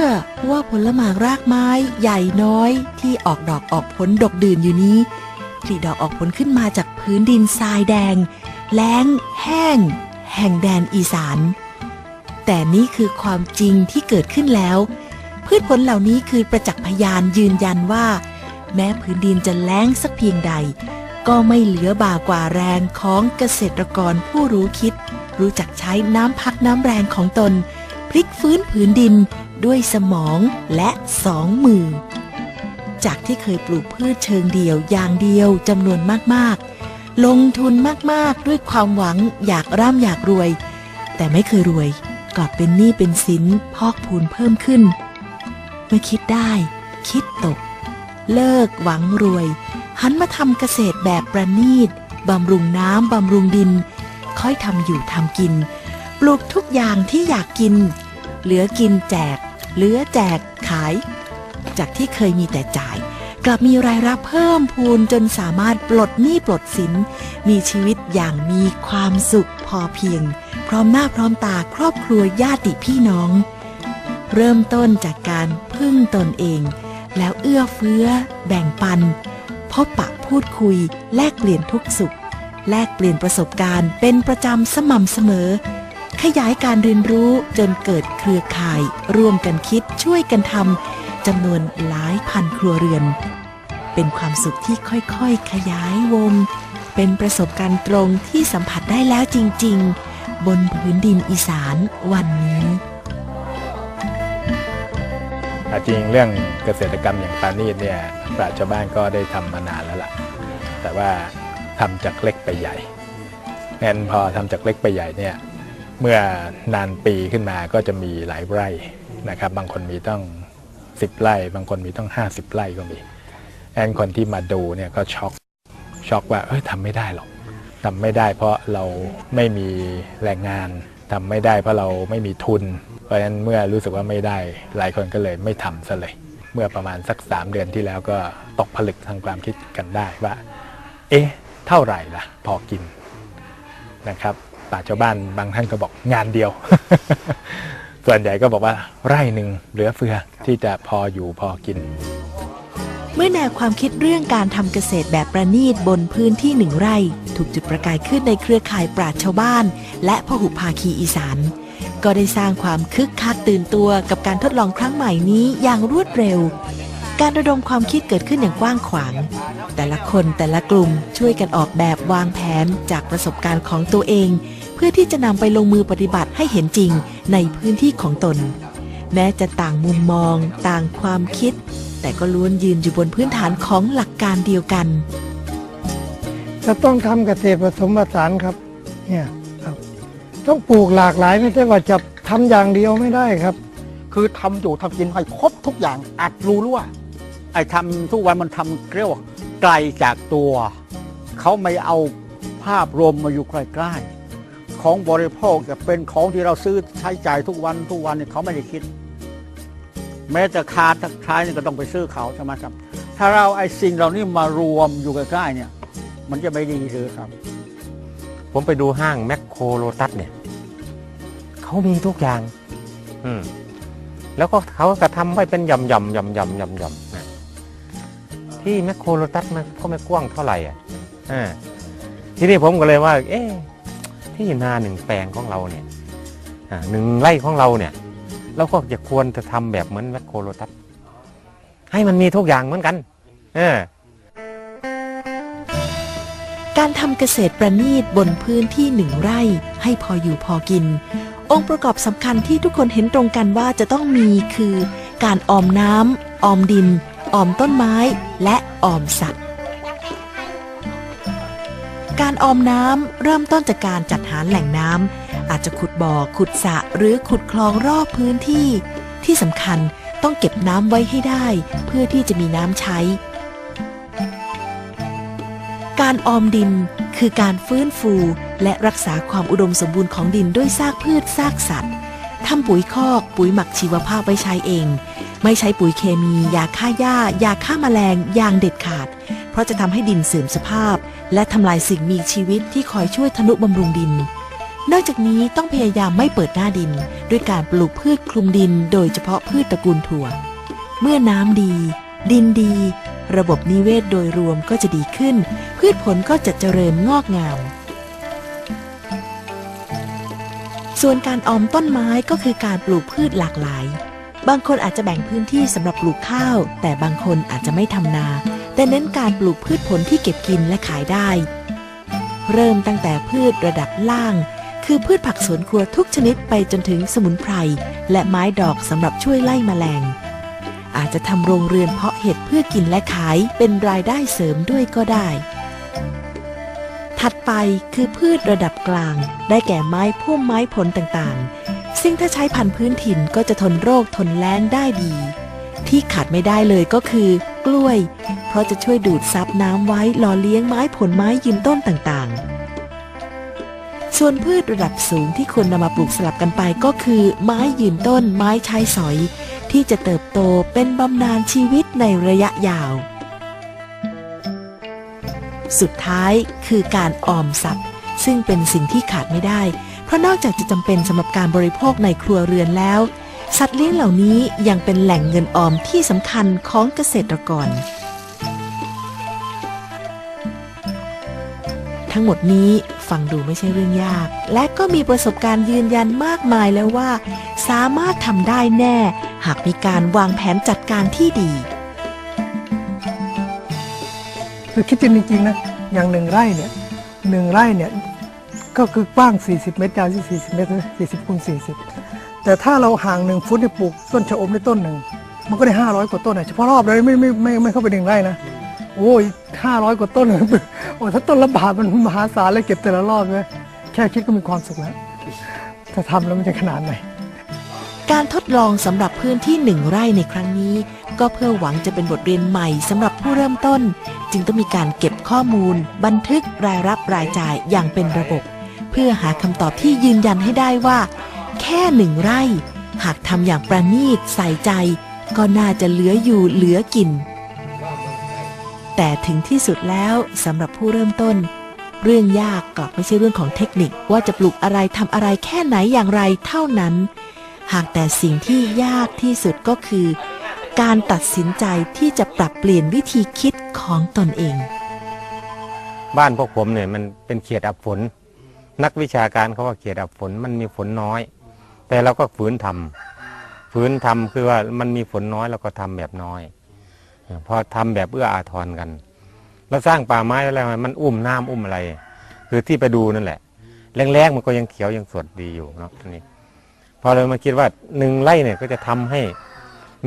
ชื่อว่าผลหมากรากไม้ใหญ่น้อยที่ออกดอกออกผลดกดื่นอยู่นี้ผลิดอกออกผลขึ้นมาจากพื้นดินทรายแดง แล้ง แห้ง แห่งแดนอีสาน แต่นี่คือความจริงที่เกิดขึ้นแล้ว พืชผลเหล่านี้คือประจักษ์พยานยืนยันว่า แม้พื้นดินจะแล้งสักเพียงใด ก็ไม่เหลือบ่ากว่าแรงของเกษตรกรผู้รู้คิด รู้จักใช้น้ำพักน้ำแรงของตน พลิกฟื้นผืนดินด้วยสมองและสองมือ จากที่เคยปลูกพืชเชิงเดี่ยวอย่างเดียวจำนวนมากๆ ลงทุนมากๆด้วยความหวังอยากร่ำอยากรวย แต่ไม่เคยรวยกลับเป็นหนี้เป็นสินพอกพูนเพิ่มขึ้น เมื่อคิดได้ คิดตก เลิกหวังรวย หันมาทำเกษตรแบบประณีตบำรุงน้ำบำรุงดิน ค่อยทำอยู่ทำกิน ปลูกทุกอย่างที่อยากกิน เหลือกินแจก เหลือแจกขาย จากที่เคยมีแต่จ่าย กลับมีรายรับเพิ่มพูนจนสามารถปลดหนี้ปลดสิน มีชีวิตอย่างมีความสุขพอเพียง พร้อมหน้าพร้อมตาครอบครัวญาติพี่น้อง เริ่มต้นจากการพึ่งตนเอง แล้วเอื้อเฟื้อ แบ่งปัน พบปะพูดคุย แลกเปลี่ยนทุกสุข แลกเปลี่ยนประสบการณ์เป็นประจำสม่ำเสมอ ขยายการเรียนรู้จนเกิดเครือข่าย ร่วมกันคิดช่วยกันทำจำนวนหลายพันครัวเรือน เป็นความสุขที่ค่อยๆ ขยายวง เป็นประสบการณ์ตรงที่สัมผัสได้แล้วจริง ๆ บนพื้นดินอีสานวันนี้จริงเรื่องเกษตรกรรมอย่างปาณีตเนี่ยปราชญ์ชาวบ้านก็ได้ทำมานานแล้วล่ะ แต่ว่าทำจากเล็กไปใหญ่งั้นพอทำจากเล็กไปใหญ่เนี่ย เมื่อนานปีขึ้นมาก็จะมีหลายไร่นะครับ บางคนมีต้อง 10 ไร่ บางคนมีต้อง 50 ไร่ก็มีแอนคนที่มาดูเนี่ยก็ช็อกช็อกว่าเอ้ยทำไม่ได้หรอกทำไม่ได้เพราะเราไม่มีแรงงานทำไม่ได้เพราะเราไม่มีทุน เพราะฉะนั้นเมื่อรู้สึกว่าไม่ได้ หลายคนก็เลยไม่ทำซะเลย เมื่อประมาณสัก 3 เดือนที่แล้วก็ตกผลึกทางความคิดกันได้ว่า เอ๊ะ เท่าไหร่ล่ะ พอกินนะครับ ป่าชาวบ้านบางท่านก็บอกงานเดียว ส่วนใหญ่ก็บอกว่าไร่หนึ่งเหลือเฟือที่จะพออยู่พอกิน เมื่อแนวความคิดเรื่องการทำเกษตรแบบประณีตบนพื้นที่หนึ่งไร่ ถูกจุดประกายขึ้นในเครือข่ายปราชญ์ชาวบ้าน และพหุภาคีอีสานก็ได้สร้างความคึกคักตื่นตัวกับการทดลองครั้งใหม่นี้อย่างรวดเร็ว การระดมความคิดเกิดขึ้นอย่างกว้างขวาง แต่ละคนแต่ละกลุ่มช่วยกันออกแบบวางแผนจากประสบการณ์ของตัวเองเพื่อที่จะนำไปลงมือปฏิบัติให้เห็นจริงในพื้นที่ของตน แม้จะต่างมุมมอง ต่างความคิด แต่ก็ล้วนยืนอยู่บนพื้นฐานของหลักการเดียวกัน จะต้องทำเกษตรผสมผสานครับเนี่ยครับ ต้องปลูกหลากหลายไม่ใช่ว่าจะทำอย่างเดียวไม่ได้ครับ คือทำอยู่ทำกินให้ครบทุกอย่างอัดรู้รั่วไอ้ทำทุกวันมันทำเรียกว่าไกลจากตัว เขาไม่เอาภาพรวมมาอยู่ใกล้ๆ ของบริโภคจะเป็นของที่เราซื้อใช้จ่ายทุกวันทุกวันเนี่ยเขาไม่ได้คิด แม้จะคาทักท้ายนี่ก็ต้องไปซื้อเขาใช่ไหมครับ ถ้าเราไอ้สิ่งเหล่านี้มารวมอยู่ใกล้ๆเนี่ย มันจะไม่ดีเลยครับ ผมไปดูห้างแมคโครโลตัสเนี่ยเขามีทุกอย่าง อืมแล้วก็เขาก็ทำไว้เป็นยำยำยำยำยำยำนะที่แมคโครโลตัสมันก็ไม่กว้างเท่าไหร่อะอ่าทีนี้ผมก็เลยว่า เอ๊ะ ที่นาหนึ่งแปลงของเราเนี่ยหนึ่งไร่ของเราเนี่ย เราก็จะควรจะทำแบบเหมือนแมคโครโลตัสให้มันมีทุกอย่างเหมือนกัน เออการทำเกษตรประณีตบนพื้นที่หนึ่งไร่ให้พออยู่พอกิน องค์ประกอบสำคัญที่ทุกคนเห็นตรงกันว่าจะต้องมีคือ การออมน้ำออมดิน ออมต้นไม้ และออมสัตว์ การออมน้ำเริ่มต้นจากการจัดหาแหล่งน้ำอาจจะขุดบ่อ ขุดสระหรือขุดคลองรอบพื้นที่ ที่สำคัญต้องเก็บน้ำไว้ให้ได้ เพื่อที่จะมีน้ำใช้ การออมดินคือการฟื้นฟูและรักษาความอุดมสมบูรณ์ของดินด้วยซากพืชซากสัตว์ทำปุ๋ยคอก ปุ๋ยหมักชีวภาพไว้ใช้เอง ไม่ใช้ปุ๋ยเคมี ยาฆ่าหญ้า ยาฆ่าแมลงอย่างเด็ดขาด เพราะจะทำให้ดินเสื่อมสภาพ และทำลายสิ่งมีชีวิตที่คอยช่วยทนุบำรุงดิน นอกจากนี้ต้องพยายามไม่เปิดหน้าดิน ด้วยการปลูกพืชคลุมดิน โดยเฉพาะพืชตระกูลถั่ว เมื่อน้ำดี ดินดี ระบบนิเวศโดยรวมก็จะดีขึ้น พืชผลก็จะเจริญงอกงามส่วนการออมต้นไม้ก็คือการปลูกพืชหลากหลาย บางคนอาจจะแบ่งพื้นที่สำหรับปลูกข้าว แต่บางคนอาจจะไม่ทำนา แต่เน้นการปลูกพืชผลที่เก็บกินและขายได้ เริ่มตั้งแต่พืชระดับล่าง คือพืชผักสวนครัวทุกชนิดไปจนถึงสมุนไพร และไม้ดอกสำหรับช่วยไล่แมลง อาจจะทำโรงเรือนเพาะเห็ดเพื่อกินและขายเป็นรายได้เสริมด้วยก็ได้ ถัดไปคือพืชระดับกลาง ได้แก่ไม้พุ่มไม้ผลต่างๆ ซึ่งถ้าใช้พันธุ์พื้นถิ่นก็จะทนโรคทนแล้งได้ดี ที่ขาดไม่ได้เลยก็คือกล้วย เพราะจะช่วยดูดซับน้ำไว้หล่อเลี้ยงไม้ผลไม้ยืนต้นต่างๆ ส่วนพืชระดับสูงที่ควรนำมาปลูกสลับกันไปก็คือ ไม้ยืนต้น ไม้ชายสอย ที่จะเติบโตเป็นบำนาญชีวิตในระยะยาว สุดท้ายคือการออมทรัพย์ ซึ่งเป็นสิ่งที่ขาดไม่ได้ เพราะนอกจากจะจำเป็นสำหรับการบริโภคในครัวเรือนแล้ว สัตว์เลี้ยงเหล่านี้ยังเป็นแหล่งเงินออมที่สำคัญของเกษตรกร ทั้งหมดนี้ฟังดูไม่ใช่เรื่องยาก และก็มีประสบการณ์ยืนยันมากมายแล้วว่า สามารถทำได้แน่ หากมีการวางแผนจัดการที่ดีคือคิดจริงๆนะอย่างหนึ่งไร่เนี่ยหนึ่งไร่เนี่ยก็คือกว้าง 40 เมตรยาวที่40 เมตร40คูณ40 แต่ถ้าเราห่างหนึ่งฟุตเนี่ยปลูกต้นชะอมในต้นหนึ่งมันก็ได้ 500 กว่าต้นนะเฉพาะรอบเลยไม่ไม่ไม่ไม่เข้าไปหนึ่งไร่นะโอ้ย500 กว่าต้นโอ้ถ้าต้นละบาทมันมหาศาลเลยเก็บแต่ละรอบเลยแค่คิดก็มีความสุขแล้วถ้าทำแล้วมันจะขนาดไหนการทดลองสำหรับพื้นที่หนึ่งไร่ในครั้งนี้ ก็เพื่อหวังจะเป็นบทเรียนใหม่สำหรับผู้เริ่มต้น จึงต้องมีการเก็บข้อมูล บันทึกรายรับรายจ่ายอย่างเป็นระบบ เพื่อหาคำตอบที่ยืนยันให้ได้ว่า แค่หนึ่งไร่ หากทำอย่างประณีตใส่ใจ ก็น่าจะเหลืออยู่เหลือกิน แต่ถึงที่สุดแล้วสำหรับผู้เริ่มต้น เรื่องยากกลับไม่ใช่เรื่องของเทคนิคว่าจะปลูกอะไรทำอะไรแค่ไหนอย่างไรเท่านั้น หากแต่สิ่งที่ยากที่สุดก็คือ การตัดสินใจที่จะปรับเปลี่ยนวิธีคิดของตนเอง บ้านพวกผมเนี่ยมันเป็นเขตอับฝน นักวิชาการเขาว่าเขตอับฝนมันมีฝนน้อย แต่เราก็ฝืนทำฝืนทำคือว่ามันมีฝนน้อยเราก็ทำแบบน้อย พอทำแบบเอื้ออาทรกัน แล้วสร้างป่าไม้แล้วอะไรมันอุ้มน้ำอุ้มอะไร คือที่ไปดูนั่นแหละแรงๆมันก็ยังเขียวยังสดดีอยู่เนาะอันนี่พอเรามาคิดว่าหนึ่งไร่เนี่ยก็จะทำให้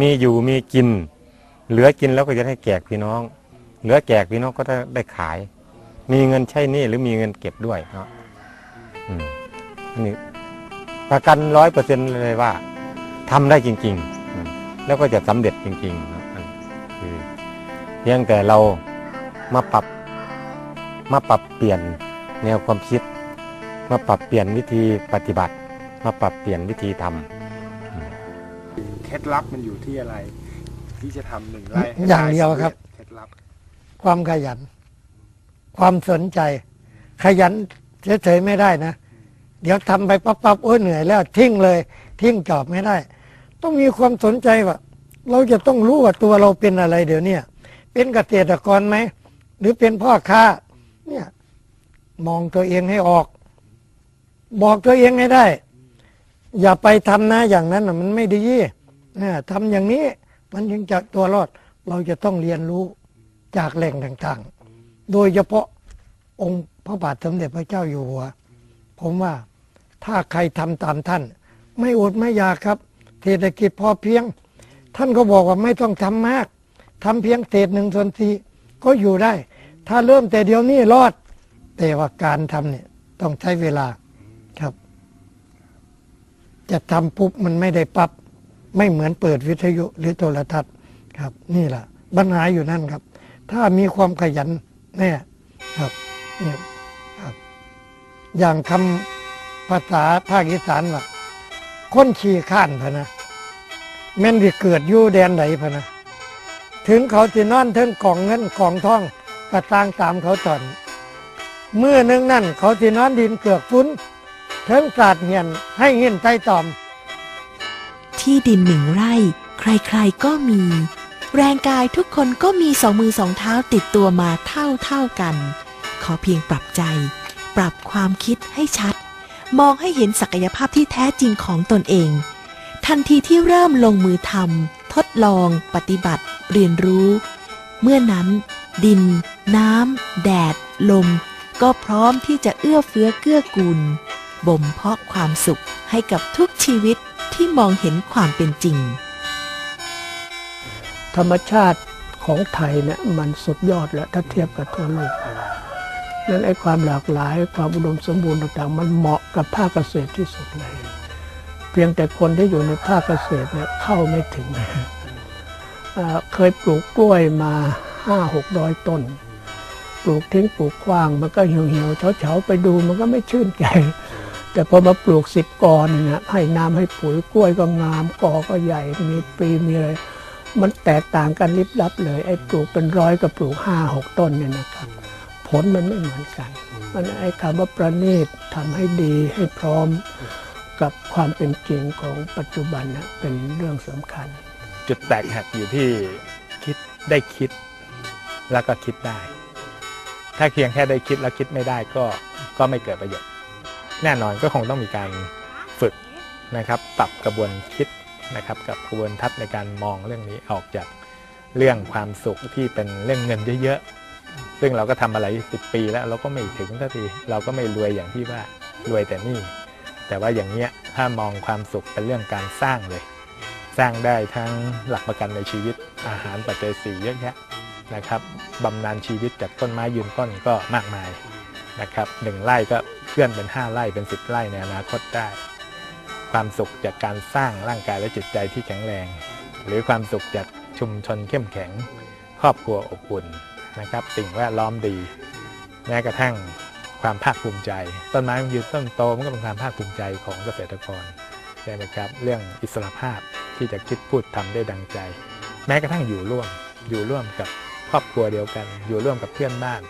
มีอยู่มีกิน เหลือกินแล้วก็จะให้แจกพี่น้อง เหลือแจกพี่น้องก็ได้ขาย มีเงินใช้หนี่หรือมีเงินเก็บด้วยเนาะอืมอันนี้ ประกันร้อยเปอร์เซ็นต์เลยว่าทำได้จริงๆอืมแล้วก็จะสำเร็จจริงๆเนาะอันคือเพียงแต่เรามาปรับมาปรับเปลี่ยนแนวความคิด มาปรับเปลี่ยนวิธีปฏิบัติ มาปรับเปลี่ยนวิธีทำเคล็ดลับมันอยู่ที่อะไร ที่จะทำหนึ่งไร่ให้อย่างเดียวครับเคล็ดลับความขยัน ความสนใจ ขยันเฉยๆไม่ได้นะ เดี๋ยวทำไปปั๊บปั๊บโอ้ยเหนื่อยแล้ว ทิ้งเลย ทิ้งจอบไม่ได้ ต้องมีความสนใจว่าเราจะต้องรู้ว่าตัวเราเป็นอะไรเดี๋ยวเนี้เป็นเกษตรกรไหมหรือเป็นพ่อค้า เนี่ย มองตัวเองให้ออก บอกตัวเองให้ได้ อย่าไปทำนะอย่างนั้นนะมันไม่ดีเนี่ยทำอย่างนี้มันยังจะตัวรอด เราจะต้องเรียนรู้จากแหล่งต่างๆ โดยเฉพาะองค์พระบาทสมเด็จพระเจ้าอยู่หัว ผมว่า ถ้าใครทำตามท่าน ไม่อดไม่อยากครับเศรษฐกิจพอเพียง ท่านก็บอกว่าไม่ต้องทำมากทำเพียงเศษหนึ่งส่วนสี่ก็อยู่ได้ ถ้าเริ่มแต่เดียวนี้รอด แต่ว่าการทำเนี่ยต้องใช้เวลาครับ จะทำปุ๊บมันไม่ได้ปับ๊บไม่เหมือนเปิดวิทยุหรือโทรทัศน์ครับ นี่แหละปัญหาอยู่นั่นครับ ถ้ามีความขยันแน่ครับเนี่ยครับ อย่างคำ ภาษาภาคอีสานว่าคนขี่ข้านพะนะแม่นที่เกิดอยู่แดนไหนพะนะถึงเขาจะนอนเทิงกล่องเงินกล่องทองกระตางตามเขาตอนเมื่อนึงนั่นเขาที่นอนดินเกือกฟุ้นเทิงศาสตร์เหียนให้เงินใจตอม ที่ดินหนึ่งไร่ ใครๆก็มี แรงกายทุกคนก็มีสองมือสองเท้าติดตัวมาเท่าเท่าๆกัน ขอเพียงปรับใจ ปรับความคิดให้ชัด มองให้เห็นศักยภาพที่แท้จริงของตนเอง ทันทีที่เริ่มลงมือทำทดลอง ปฏิบัติ เรียนรู้ เมื่อนั้น ดิน น้ำ แดด ลม ก็พร้อมที่จะเอื้อเฟื้อเกื้อกูล บ่มเพาะความสุขให้กับทุกชีวิตที่มองเห็นความเป็นจริง ธรรมชาติของไทยเนี่ยมันสุดยอดแล้วถ้าเทียบกับทั่วโลก นั้นไอ้ความหลากหลาย ความอุดมสมบูรณ์ต่างๆ มันเหมาะกับภาคเกษตรที่สุดเลย เพียงแต่คนที่อยู่ในภาคเกษตรเนี่ยเข้าไม่ถึง เคยปลูกกล้วยมาห้าหกร้อยต้น ปลูกทิ้งปลูกขว้าง มันก็เหี่ยวเหี่ยวเฉาเฉาๆไปดูมันก็ไม่ชื่นใจ แต่พอมาปลูกสิบกอเนี่ยนะให้น้ำให้ปุ๋ยกล้วยก็งามกอก็ใหญ่มีปีมีอะไรมันแตกต่างกันลิบลับเลย ไอ้ปลูกเป็นร้อยกับปลูกห้าหกต้นเนี่ยนะครับ ลมันไม่เหมือนกัน มันไอ้คำว่าประณีตทำให้ดีให้พร้อมกับความเป็นจริงของปัจจุบันนะเป็นเรื่องสำคัญ จุดแตกหักอยู่ที่คิดได้คิด แล้วก็คิดได้ ถ้าเพียงแค่ได้คิดแล้วคิดไม่ได้ก็ก็ไม่เกิดประโยชน์แน่นอนก็คงต้องมีการฝึกนะครับปรับกระบวนคิดนะครับกับกระบวนทัศน์ในการมองเรื่องนี้ออกจากเรื่องความสุขที่เป็นเรื่องเงินเยอะๆ ซึ่งเราก็ทำอะไรสิปีแล้วเราก็ไม่ถึงสักทีเราก็ไม่รวยอย่างที่ว่ารวยแต่นี่ แต่ว่าอย่างเนี้ยถ้ามองความสุขเป็นเรื่องการสร้างเลย สร้างได้ทั้งหลักประกันในชีวิตอาหารปัจจัยสี่เยอะแยะนะครับบำนาญชีวิตจากต้นไม้ยืนต้นก็มากมายนะครับหนึ่งไร่ก็เคลื่อนเป็น 5ไร่เป็น 10 ไร่ในอนาคตได้ ความสุขจากการสร้างร่างกายและจิตใจที่แข็งแรง หรือความสุขจากชุมชนเข้มแข็ง ครอบครัวอบอุ่น นะครับสิ่งแวดล้อมดี แม้กระทั่งความภาคภูมิใจ ต้นไม้มันยืนต้นโตมันก็เป็นความภาคภูมิใจของเกษตรกรใช่ไหมครับ เรื่องอิสรภาพที่จะคิดพูดทำได้ดังใจ แม้กระทั่งอยู่ร่วมอยู่ร่วมกับครอบครัวเดียวกัน อยู่ร่วมกับเพื่อนบ้าน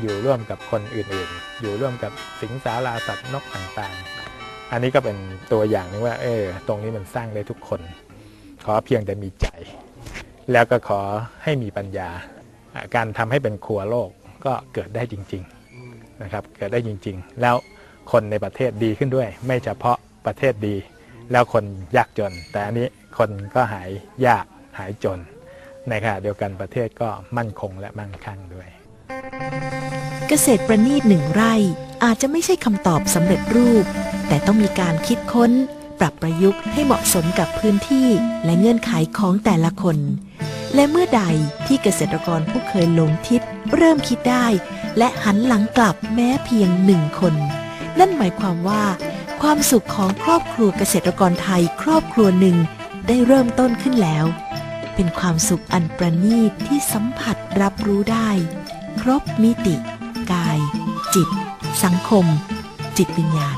อยู่ร่วมกับคนอื่นๆ อยู่ร่วมกับสิงสาราสัตว์นกต่างๆ อันนี้ก็เป็นตัวอย่างหนึงว่าเออตรงนี้มันสร้างได้ทุกคน ขอเพียงแต่มีใจ แล้วก็ขอให้มีปัญญา การทำให้เป็นครัวโลกก็เกิดได้จริงๆนะครับเกิดได้จริงๆ แล้วคนในประเทศดีขึ้นด้วย ไม่เฉพาะประเทศดี แล้วคนยากจน แต่อันนี้คนก็หายยากหายจนในขณะเดียวกันประเทศก็มั่นคงและมั่งคั่งด้วย เกษตรประณีตหนึ่งไร่อาจจะไม่ใช่คำตอบสำเร็จรูป แต่ต้องมีการคิดค้น ปรับประยุกต์ให้เหมาะสมกับพื้นที่และเงื่อนไขของแต่ละคน และเมื่อใดที่เกษตรกรผู้เคยหลงทิศเริ่มคิดได้ และหันหลังกลับแม้เพียงหนึ่งคน นั่นหมายความว่า ความสุขของครอบครัวเกษตรกรไทยครอบครัวหนึ่งได้เริ่มต้นขึ้นแล้ว เป็นความสุขอันประณีตที่สัมผัสรับรู้ได้ ครบมิติ กาย จิต สังคม จิตวิญญาณ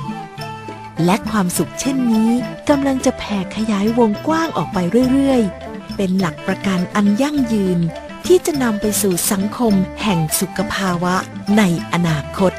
และความสุขเช่นนี้กำลังจะแผ่ขยายวงกว้างออกไปเรื่อยๆ เป็นหลักประกันอันยั่งยืน ที่จะนำไปสู่สังคมแห่งสุขภาวะในอนาคต